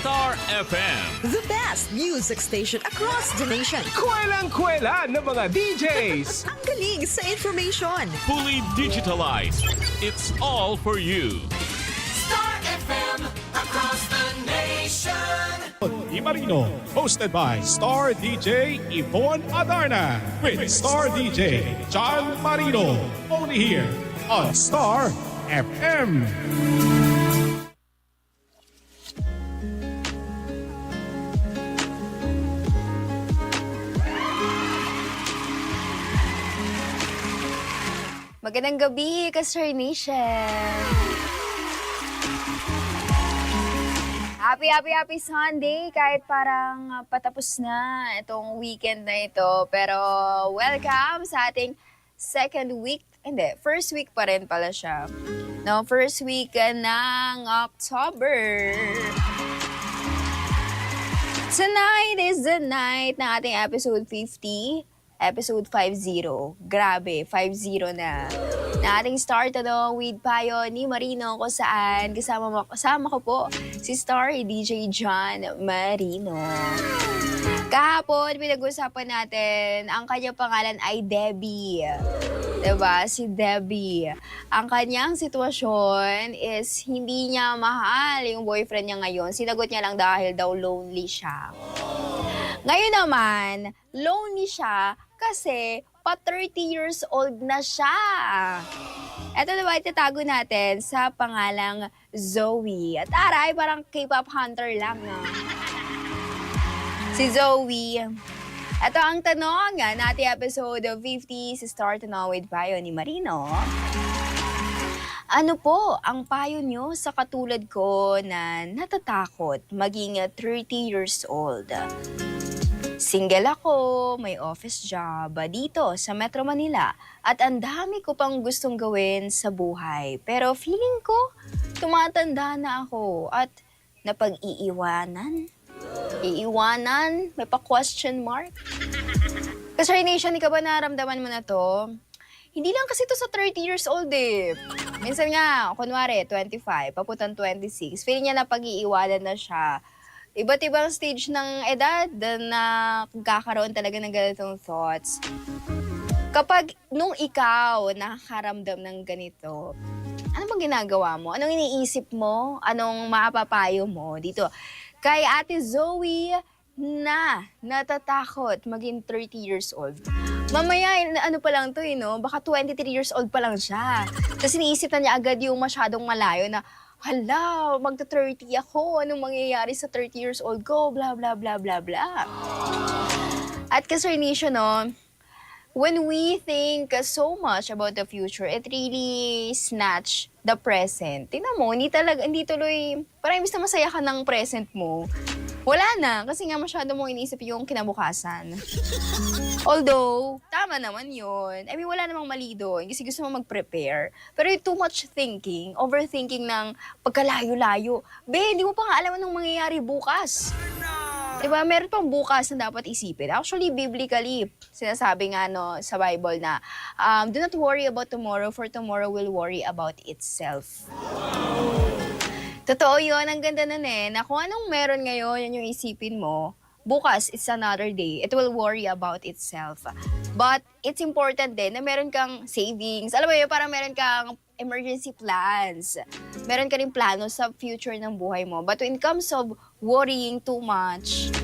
Star FM. The best music station across the nation. Kwelang-kwela ng mga DJs. Ang galing sa information. Fully digitalized. It's all for you. Star FM across the nation. Di Marino, hosted by Star DJ Yvonne Adarna with Star DJ John Marino. Only here on Star FM. Magandang gabi, Kasar Nation! Happy, happy, happy Sunday! Kahit parang uh, patapos na itong weekend na ito. Pero welcome sa ating second week. Hindi, first week pa rin pala siya. No, first week uh, ng October. Tonight is the night ng ating episode 50 episode 50. Grabe, 50 na. Na ating start ano, with Payo ni Marino kung saan kasama, kasama ko po si Star DJ John Marino. Kahapon, pinag-usapan natin, ang kanyang pangalan ay Debbie. 'Di ba? Si Debbie. Ang kanyang sitwasyon is hindi niya mahal yung boyfriend niya ngayon. Sinagot niya lang dahil daw lonely siya. Ngayon naman, lonely siya kasi pa 30 years old na siya. Ito diba itatago natin sa pangalang Zoe. At aray, parang K-pop hunter lang. No? Si Zoe. Ito ang tanong nga natin episode 50 si Start Now with Bayo ni Marino. Ano po ang payo nyo sa katulad ko na natatakot maging 30 years old? Single ako, may office job dito sa Metro Manila at ang dami ko pang gustong gawin sa buhay. Pero feeling ko, tumatanda na ako at napag-iiwanan. Iiwanan? May pa-question mark? Kasi Nation, ikaw ba naramdaman mo na to? Hindi lang kasi to sa 30 years old eh. Minsan nga, kunwari, 25, papuntang 26. Feeling niya na pag-iiwanan na siya iba't ibang stage ng edad na kakaroon talaga ng ganitong thoughts. Kapag nung ikaw nakakaramdam ng ganito, ano bang ginagawa mo? Anong iniisip mo? Anong maapapayo mo dito? Kay Ate Zoe na natatakot maging 30 years old. Mamaya, ano pa lang to eh, no? Baka 23 years old pa lang siya. Tapos iniisip na niya agad yung masyadong malayo na, hala, magta-30 ako, anong mangyayari sa 30 years old ko, bla bla bla bla bla. At Nation, no, when we think so much about the future, it really snatch the present. Tingnan mo, hindi talaga, hindi tuloy, parang imbis na masaya ka ng present mo, wala na, kasi nga masyado mong iniisip yung kinabukasan. Although, tama naman yun. I mean, wala namang mali doon kasi gusto mo mag-prepare. Pero yung too much thinking, overthinking ng pagkalayo-layo, be, hindi mo pa nga alam anong mangyayari bukas. Diba? Meron pang bukas na dapat isipin. Actually, biblically, sinasabi nga no, sa Bible na, um, do not worry about tomorrow, for tomorrow will worry about itself. Totoo yun. Ang ganda nun eh. Na kung anong meron ngayon, yan yung isipin mo. Bukas, it's another day. It will worry about itself. But it's important din na meron kang savings. Alam mo yun, parang meron kang emergency plans. Meron ka rin plano sa future ng buhay mo. But when it comes of worrying too much,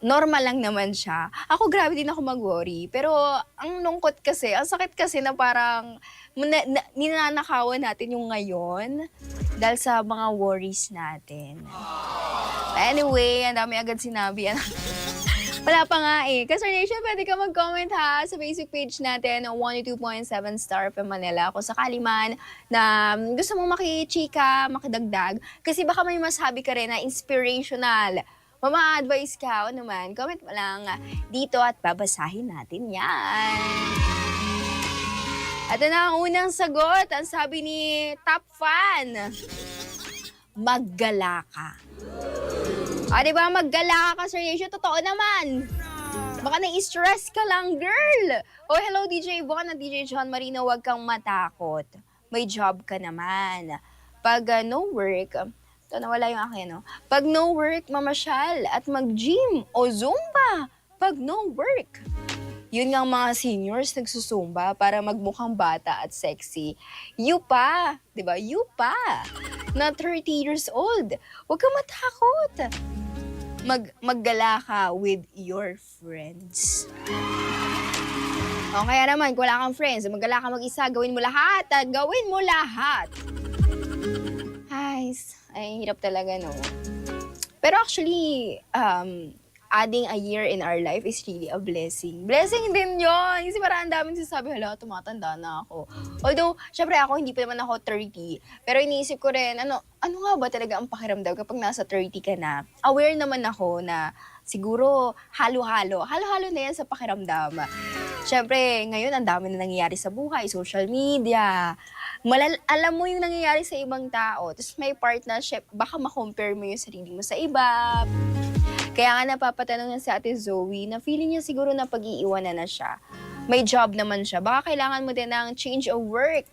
normal lang naman siya. Ako, grabe din ako mag-worry. Pero ang lungkot kasi, ang sakit kasi na parang na, na, ninanakawan natin yung ngayon dahil sa mga worries natin. Anyway, ang dami agad sinabi. Wala pa nga eh. Kasi Nation, pwede ka mag-comment ha sa basic page natin ng 102.7 Star FM Manila kung sakali man na gusto mong makichika, makidagdag. Kasi baka may masabi ka rin na inspirational. Mama-advise ka o naman, comment mo lang dito at babasahin natin yan. At na ang unang sagot, ang sabi ni Top Fan, maggala ka. Ah, di ba? Maggala ka, Sir Yeshu. Totoo naman. Baka na-stress ka lang, girl. Oh, hello, DJ Von at DJ John Marino. Huwag kang matakot. May job ka naman. Pag uh, no work, Ito, nawala yung akin, no? Pag no work, mamasyal at mag-gym o zumba. Pag no work. Yun nga mga seniors nagsusumba para magmukhang bata at sexy. You pa, ba? You pa. Na 30 years old. Huwag ka matakot. Mag maggala ka with your friends. O kaya naman, kung wala kang friends, maggala ka mag-isa, gawin mo lahat at gawin mo lahat. Ay, s- ay hirap talaga, no? Pero actually, um, adding a year in our life is really a blessing. Blessing din yon Kasi parang ang daming sinasabi, hala, tumatanda na ako. Although, syempre ako, hindi pa naman ako 30. Pero iniisip ko rin, ano, ano nga ba talaga ang pakiramdam kapag nasa 30 ka na? Aware naman ako na siguro halo-halo. Halo-halo na yan sa pakiramdam. Syempre, ngayon ang dami na nangyayari sa buhay, social media. Malal- alam mo yung nangyayari sa ibang tao. Tapos may part na, syep, baka makompare mo yung sarili mo sa iba. Kaya nga napapatanong na si Ate Zoe na feeling niya siguro na pag-iiwanan na siya. May job naman siya. Baka kailangan mo din ng change of work.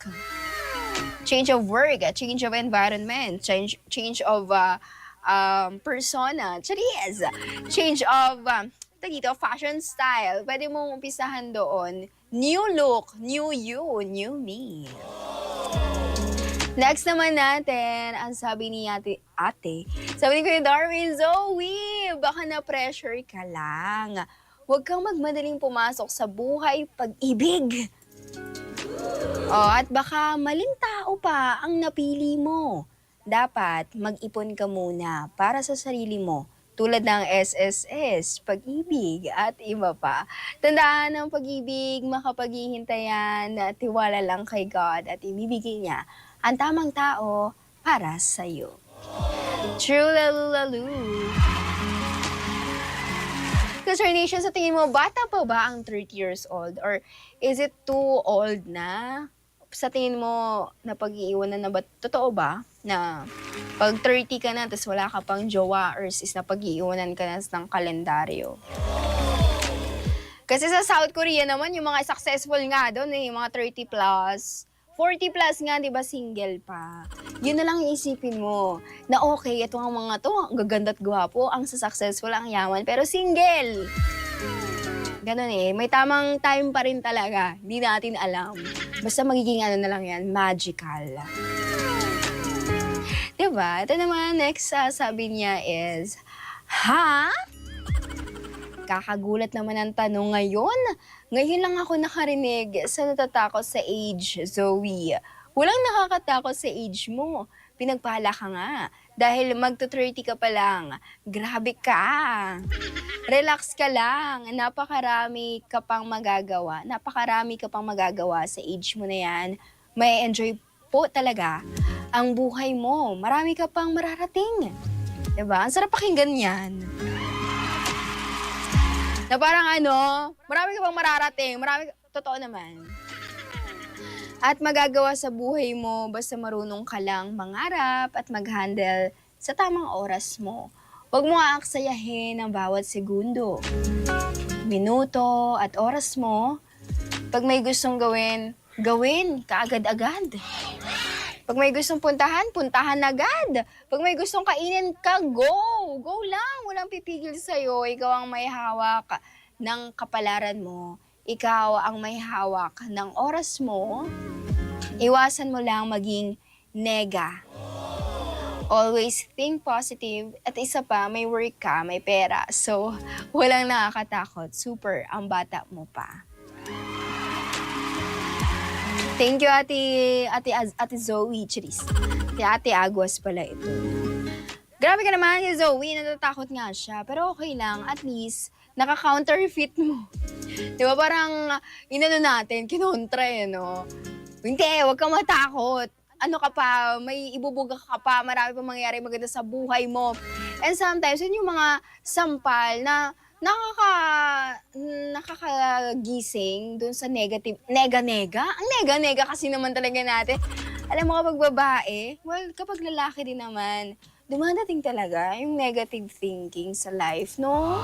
Change of work, change of environment, change change of uh, um, persona, charis, change of um, tawag dito, fashion style. Pwede mong umpisahan doon. New look, new you, new me. Next naman natin, ang sabi ni ate, ate, sabi ni Kuya Darwin, Zoe, baka na-pressure ka lang. Huwag kang magmadaling pumasok sa buhay pag-ibig. Oh, at baka maling tao pa ang napili mo. Dapat mag-ipon ka muna para sa sarili mo. Tulad ng SSS, pag-ibig at iba pa. Tandaan ng pag-ibig, makapaghihintayan, tiwala lang kay God at ibibigay niya ang tamang tao para sa'yo. True lalu lalu. Concern Nation, sa tingin mo, bata pa ba ang 30 years old? Or is it too old na? Sa tingin mo, napag-iiwanan na ba? Totoo ba? Na pag 30 ka na, tapos wala ka pang jowa or sis na pag-iiwanan ka na ng kalendaryo? Kasi sa South Korea naman, yung mga successful nga doon, eh, yung mga 30 plus, 40 plus nga, di ba, single pa. Yun na lang isipin mo, na okay, ito ang mga to, ang gaganda at gwapo, ang successful, ang yaman, pero single. Ganon eh, may tamang time pa rin talaga, hindi natin alam. Basta magiging ano na lang yan, magical. Diba? Ito naman, next uh, sabi niya is, Ha? Kakagulat naman ang tanong ngayon. Ngayon lang ako nakarinig sa natatakot sa age, Zoe. Walang nakakatakot sa age mo. Pinagpala ka nga. Dahil magto-30 ka pa lang. Grabe ka. Relax ka lang. Napakarami ka pang magagawa. Napakarami ka pang magagawa sa age mo na yan. May enjoy po talaga ang buhay mo. Marami ka pang mararating. Diba? Ang sarap pakinggan yan. Na parang ano, marami ka pang mararating. Marami, totoo naman. At magagawa sa buhay mo basta marunong ka lang mangarap at mag-handle sa tamang oras mo. Huwag mo aaksayahin ang bawat segundo, minuto at oras mo. Pag may gustong gawin, gawin kaagad-agad. Pag may gustong puntahan, puntahan agad. Pag may gustong kainin ka, go! Go lang! Walang pipigil sa'yo. Ikaw ang may hawak ng kapalaran mo. Ikaw ang may hawak ng oras mo. Iwasan mo lang maging nega. Always think positive. At isa pa, may work ka, may pera. So, walang nakakatakot. Super ang bata mo pa. Thank you, Ate, Ate, Ate Zoe, Charis. Ate, Ate Aguas pala ito. Grabe ka naman, si Zoe. Natatakot nga siya. Pero okay lang. At least, naka-counterfeit mo. Di ba parang, inano natin, kinontra eh, no? Hindi, huwag kang matakot. Ano ka pa, may ibubuga ka pa, marami pa mangyayari maganda sa buhay mo. And sometimes, yun yung mga sampal na nakaka nakakagising dun sa negative nega-nega. Ang nega-nega kasi naman talaga natin. Alam mo kapag babae, well, kapag lalaki din naman, dumadating talaga yung negative thinking sa life, no?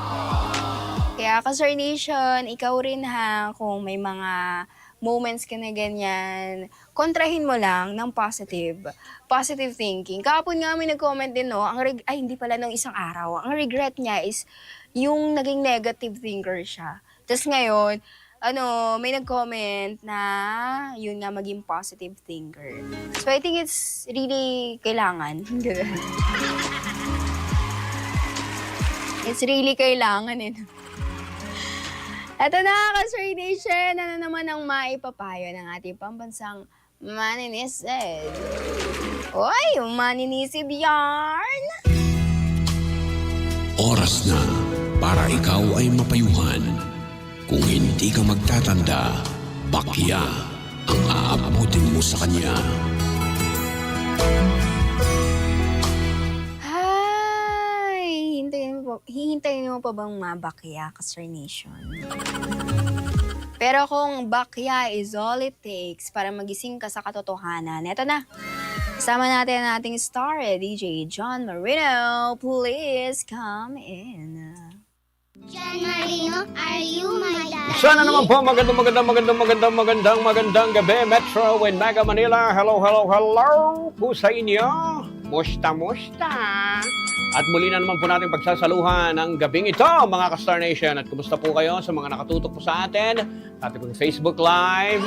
Kaya, Kasar Nation, ikaw rin ha, kung may mga moments ka na ganyan, kontrahin mo lang ng positive. Positive thinking. Kahapon nga may nag-comment din, no? Ang reg- ay, hindi pala nung isang araw. Ang regret niya is yung naging negative thinker siya. Tapos ngayon, ano, may nag-comment na yun nga maging positive thinker. So I think it's really kailangan. it's really kailangan eh. Ito na, Kasuri Nation, ano naman ang maipapayo ng ating pambansang maninisid? Uy, maninisid yarn! Oras na para ikaw ay mapayuhan. Kung hindi ka magtatanda, bakya ang aabutin mo sa kanya. Hihintayin mo pa bang mabakya, Kasuri Nation? Pero kung bakya is all it takes para magising ka sa katotohanan, eto na. Kasama natin ang ating star, eh, DJ John Marino. Please come in. John Marino, are you my daddy? Sana naman po magandang magandang magandang magandang magandang magandang gabi Metro and Mega Manila. Hello, hello, hello po sa inyo. Musta, musta. At muli na naman po natin pagsasaluhan ng gabing ito, mga ka-Star Nation. At kumusta po kayo sa mga nakatutok po sa atin, sa ating Facebook Live.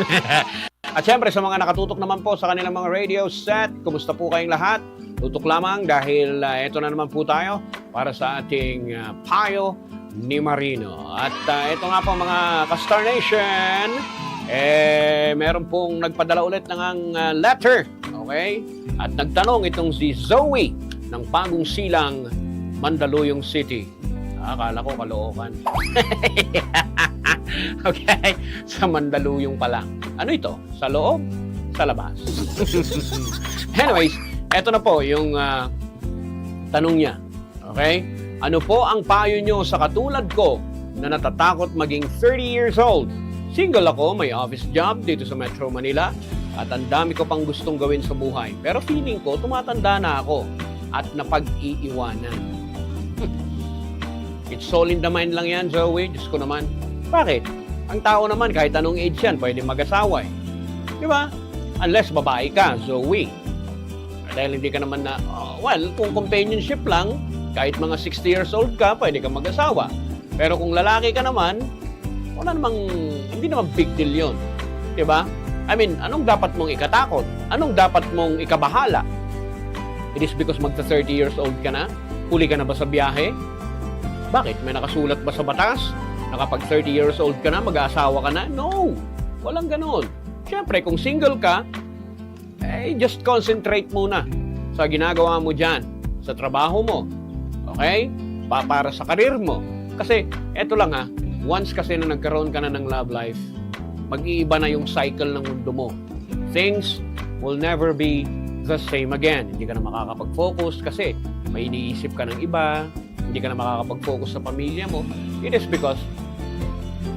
At syempre sa mga nakatutok naman po sa kanilang mga radio set, kumusta po kayong lahat? Tutok lamang dahil uh, ito na naman po tayo para sa ating uh, payo ni Marino. At uh, ito nga po mga ka-Star Nation, eh, meron pong nagpadala ulit ng ang, uh, letter. Okay? At nagtanong itong si Zoe ng Pagong Silang, Mandaluyong City. Akala ko kalookan. okay? Sa Mandaluyong pala. Ano ito? Sa loob? Sa labas? Anyways, eto na po yung ah, tanong niya. Okay? Ano po ang payo nyo sa katulad ko na natatakot maging 30 years old? Single ako, may office job dito sa Metro Manila at ang dami ko pang gustong gawin sa buhay. Pero feeling ko, tumatanda na ako at napag-iiwanan. It's all in the mind lang yan, Zoe. Diyos ko naman. Bakit? Ang tao naman, kahit anong age yan, pwede mag-asawa eh. Di ba? Unless babae ka, Zoe. Dahil hindi ka naman na, oh, well, kung companionship lang, kahit mga 60 years old ka, pwede ka mag-asawa. Pero kung lalaki ka naman, wala namang, hindi naman big deal yun. Di ba? I mean, anong dapat mong ikatakot? Anong dapat mong ikabahala? It is because magta 30 years old ka na? Huli ka na ba sa biyahe? Bakit? May nakasulat ba sa batas? Nakapag 30 years old ka na, mag-aasawa ka na? No! Walang ganon. Siyempre, kung single ka, eh, just concentrate muna sa ginagawa mo dyan, sa trabaho mo. Okay? Pa para sa karir mo. Kasi, eto lang ha, once kasi na nagkaroon ka na ng love life, mag-iiba na yung cycle ng mundo mo. Things will never be the same again. Hindi ka na makakapag-focus kasi may iniisip ka ng iba, hindi ka na makakapag-focus sa pamilya mo. It is because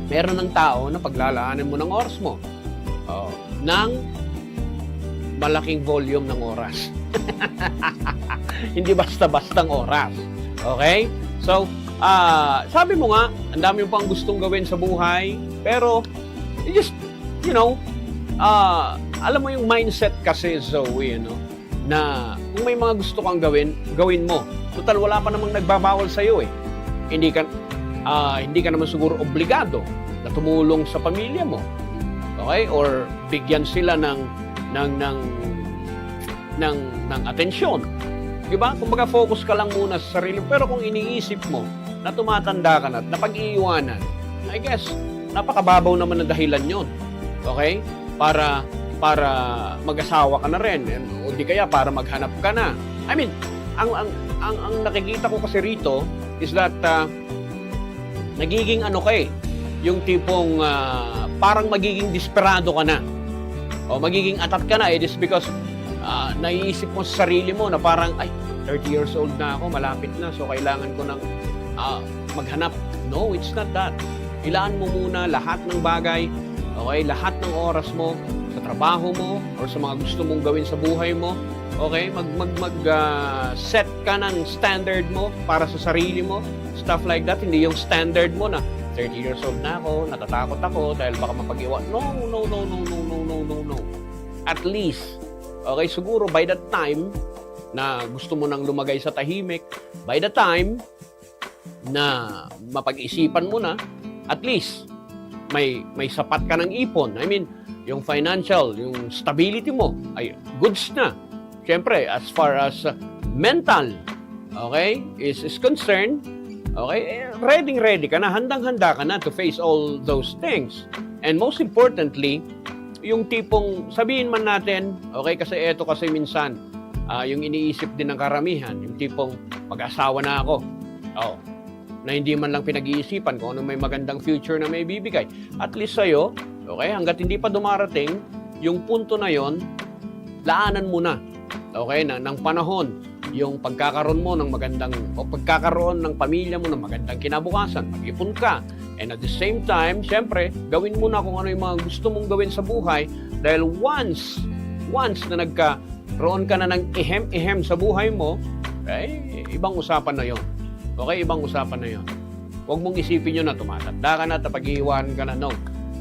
meron ng tao na paglalaanan mo ng oras mo. Oh, ng malaking volume ng oras. Hindi basta-bastang oras. Okay? So, ah, sabi mo nga, ang dami mo pang gustong gawin sa buhay, pero you just, you know, ah, alam mo yung mindset kasi, Zoe, ano, na kung may mga gusto kang gawin, gawin mo. Total, wala pa namang nagbabawal sa'yo eh. Hindi ka, ah, hindi ka naman siguro obligado na tumulong sa pamilya mo. Okay? Or bigyan sila ng ng ng ng ng atensyon. 'Di ba? Kumbaga focus ka lang muna sa sarili. Pero kung iniisip mo na tumatanda ka na at napag-iiwanan, I guess napakababaw naman ng dahilan 'yon. Okay? Para para mag-asawa ka na rin o di kaya para maghanap ka na. I mean, ang ang ang, ang nakikita ko kasi rito is that uh, nagiging ano ka eh, yung tipong ah, parang magiging desperado ka na. O magiging atat ka na, it is because ah, naiisip mo sa sarili mo na parang, ay, 30 years old na ako, malapit na, so kailangan ko ng ah, maghanap. No, it's not that. Ilaan mo muna lahat ng bagay, okay, lahat ng oras mo sa trabaho mo or sa mga gusto mong gawin sa buhay mo. Okay, mag mag mag ah, set ka ng standard mo para sa sarili mo, stuff like that, hindi yung standard mo na 30 years old na ako, natatakot ako dahil baka mapag-iwan. No, no, no, no, no, no, no, no, no. At least, okay, siguro by that time na gusto mo nang lumagay sa tahimik, by the time na mapag-isipan mo na, at least may may sapat ka ng ipon. I mean, yung financial, yung stability mo ay goods na. Siyempre, as far as uh, mental, okay, is, is concerned, okay, eh, ready ready ka na, handang-handa ka na to face all those things. And most importantly, yung tipong sabihin man natin, okay, kasi eto kasi minsan, ah, yung iniisip din ng karamihan, yung tipong mag-asawa na ako. Oh, na hindi man lang pinag-iisipan kung ano may magandang future na may bibigay. At least sa'yo, okay, hanggat hindi pa dumarating, yung punto na yon, laanan mo na. Okay, na, ng panahon, yung pagkakaroon mo ng magandang, o pagkakaroon ng pamilya mo ng magandang kinabukasan, mag-ipon ka. And at the same time, syempre, gawin mo na kung ano yung mga gusto mong gawin sa buhay dahil once, once na nagkaroon ka na ng ihem-ihem sa buhay mo, okay, ibang usapan na yon. Okay, ibang usapan na yon. Huwag mong isipin yun na tumatanda ka na, tapag-iwan ka na. No,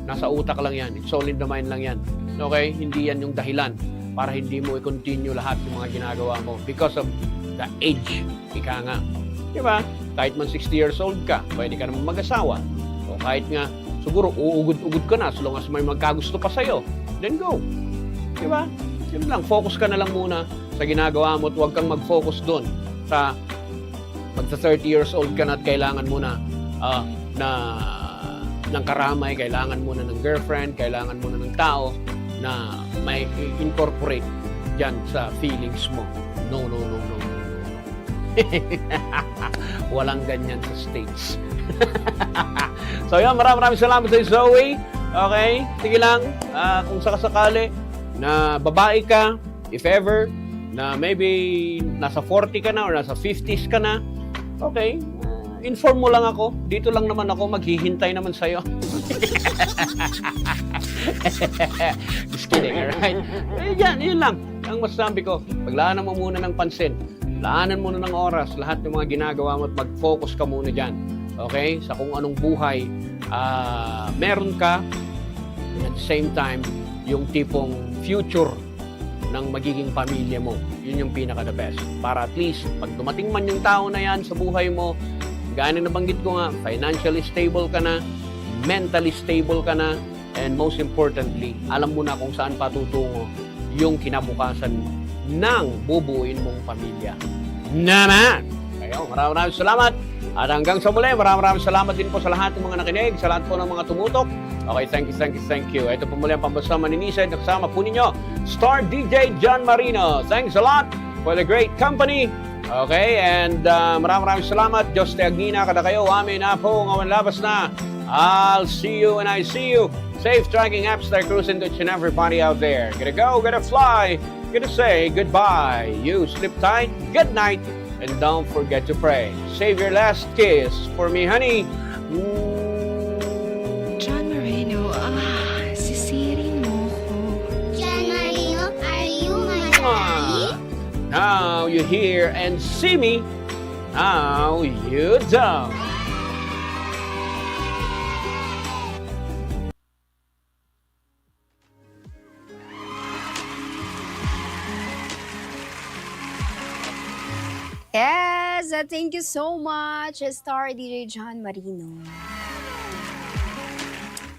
nasa utak lang yan. It's all in the mind lang yan. Okay, hindi yan yung dahilan para hindi mo i-continue lahat yung mga ginagawa mo because of the age. Ika nga. Di ba? Kahit man 60 years old ka, pwede ka naman mag-asawa. O kahit nga, siguro uugod-ugod ka na as long as may magkagusto pa sa'yo, then go. Di ba? Yun lang, focus ka na lang muna sa ginagawa mo at huwag kang mag-focus doon sa pagsa 30 years old ka na at kailangan mo na ah, na ng karamay, kailangan mo na ng girlfriend, kailangan mo na ng tao na may incorporate dyan sa feelings mo. No, no, no, no, no. Walang ganyan sa States. so yun, maraming maraming salamat sa Zoe. Okay? Sige lang, ah, kung sakasakali na babae ka, if ever, na maybe nasa 40 ka na or nasa 50s ka na, okay, ah, inform mo lang ako. Dito lang naman ako, maghihintay naman sa'yo. Just kidding, alright? Eh, yan, yun lang. Ang masasabi ko, paglaanan mo muna ng pansin. Laanan mo na ng oras lahat ng mga ginagawa mo at mag-focus ka muna dyan. Okay? Sa kung anong buhay ah, meron ka. At the same time, yung tipong future ng magiging pamilya mo. Yun yung pinaka the best. Para at least, pag dumating man yung tao na yan sa buhay mo, gaya na nabanggit ko nga, financially stable ka na, mentally stable ka na, and most importantly, alam mo na kung saan patutungo yung kinabukasan ng bubuuin mong pamilya. Naman! Kayo, maraming maraming salamat. At hanggang sa muli, maraming maraming salamat din po sa lahat ng mga nakinig, sa lahat po ng mga tumutok. Okay, thank you, thank you, thank you. Ito po muli ang pambasama ni Nisa at kasama po ninyo, Star DJ John Marino. Thanks a lot for the great company. Okay, and uh, maraming maraming salamat. Diyos te Agnina, kada kayo, amin na po, ngawan labas na. I'll see you and I see you. Safe tracking apps that cruising to each and everybody out there. Gotta go, gotta fly, gotta say goodbye. You sleep tight, good night, and don't forget to pray. Save your last kiss for me, honey. John Moreno, ah, sisirin mo ko. John Marino, are you my daddy? Now you hear and see me. Now you don't. Yes, thank you so much, Star DJ John Marino.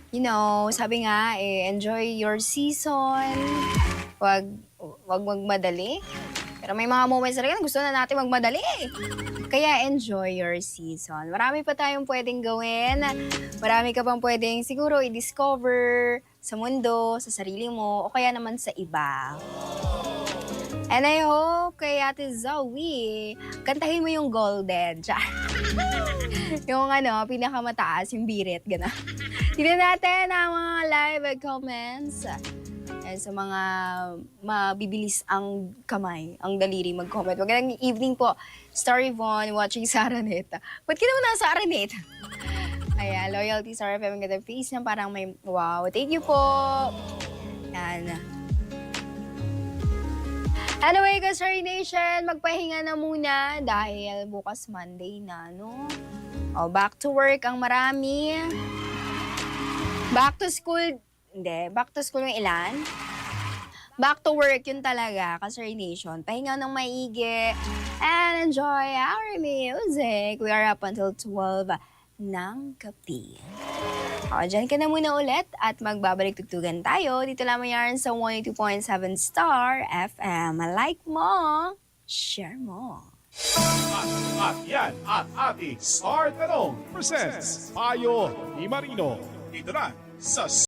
You know, sabi nga, eh, enjoy your season. Wag, wag magmadali. Pero may mga moments talaga na gusto na natin magmadali. Kaya enjoy your season. Marami pa tayong pwedeng gawin. Marami ka pang pwedeng siguro i-discover sa mundo, sa sarili mo, o kaya naman sa iba. And I hope kay Ate Zoe, kantahin mo yung golden. Yung ano, pinakamataas, yung birit, gana. Tignan natin ang mga live comments. And sa mga mabibilis ang kamay, ang daliri mag-comment. Magandang evening po, Story Von, watching sa Araneta. Ba't ka naman nasa Araneta? Ayan, loyalty sa RFM. Ang ganda face niya, parang may, wow, thank you po. Yan. Anyway, Gasari Nation, magpahinga na muna dahil bukas Monday na, no? O, back to work ang marami. Back to school, hindi. Back to school yung ilan? Back to work, yun talaga, Kasari Nation. Pahinga ng maigi and enjoy our music. We are up until 12 ng gabi. O, dyan ka na muna ulit at magbabalik tugtugan tayo. Dito lamang yan sa 182.7 Star FM. Like mo, share mo. At, at yan at ating Star Tanong presents Payo ni Marino. Dito na sa